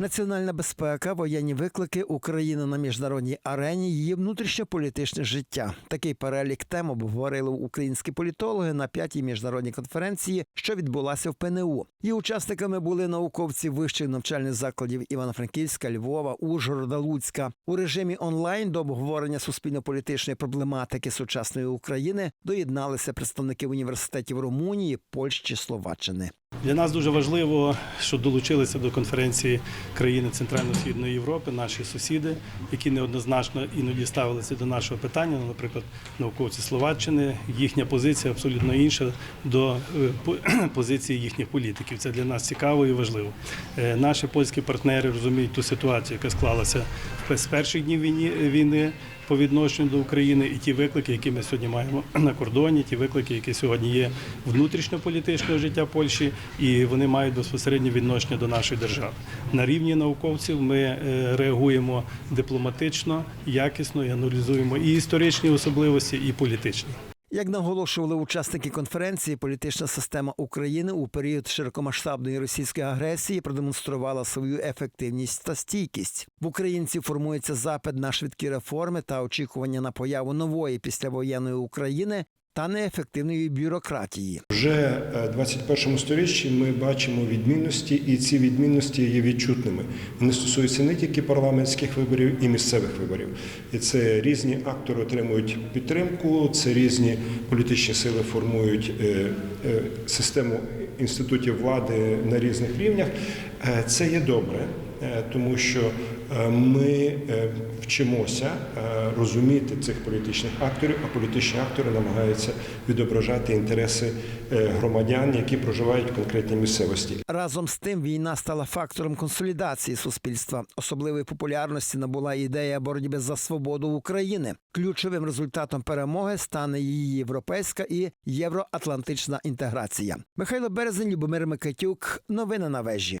Національна безпека, воєнні виклики, Україна на міжнародній арені, її внутрішньополітичне життя. Такий перелік тем обговорили українські політологи на п'ятій міжнародній конференції, що відбулася в ПНУ. Її учасниками були науковці вищих навчальних закладів Івано-Франківська, Львова, Ужгорода, Луцька. У режимі онлайн до обговорення суспільно-політичної проблематики сучасної України доєдналися представники університетів Румунії, Польщі, Словаччини. Для нас дуже важливо, що долучилися до конференції країни Центрально-Східної Європи, наші сусіди, які неоднозначно іноді ставилися до нашого питання. Ну, Наприклад, науковці Словаччини, їхня позиція абсолютно інша до е, позиції їхніх політиків. Це для нас цікаво і важливо. Е, Наші польські партнери розуміють ту ситуацію, яка склалася з перших днів війни по відношенню до України, і ті виклики, які ми сьогодні маємо на кордоні, ті виклики, які сьогодні є внутрішньополітичного життя Польщі, і вони мають безпосереднє відношення до нашої держави. На рівні науковців ми е, реагуємо дипломатично, якісно і аналізуємо і історичні особливості, і політичні. Як наголошували учасники конференції, політична система України у період широкомасштабної російської агресії продемонструвала свою ефективність та стійкість. В українців формується запит на швидкі реформи та очікування на появу нової післявоєнної України та неефективної бюрократії. Вже е, в 21 сторіччі ми бачимо відмінності, і ці відмінності є відчутними. Вони стосуються не тільки парламентських виборів і місцевих виборів. І це різні актори отримують підтримку, це різні політичні сили формують е, е, систему інститутів влади на різних рівнях. Це є добре, тому що е, ми е, вчимося е, розуміти цих політичних акторів, а політичні актори намагаються відображати інтереси е, громадян, які проживають в конкретній місцевості. Разом з тим, війна стала фактором консолідації суспільства. Особливої популярності набула ідея боротьби за свободу України. Ключовим результатом перемоги стане її європейська і євроатлантична інтеграція. Михайло Березень, Любомир Микитюк. Новини на вежі.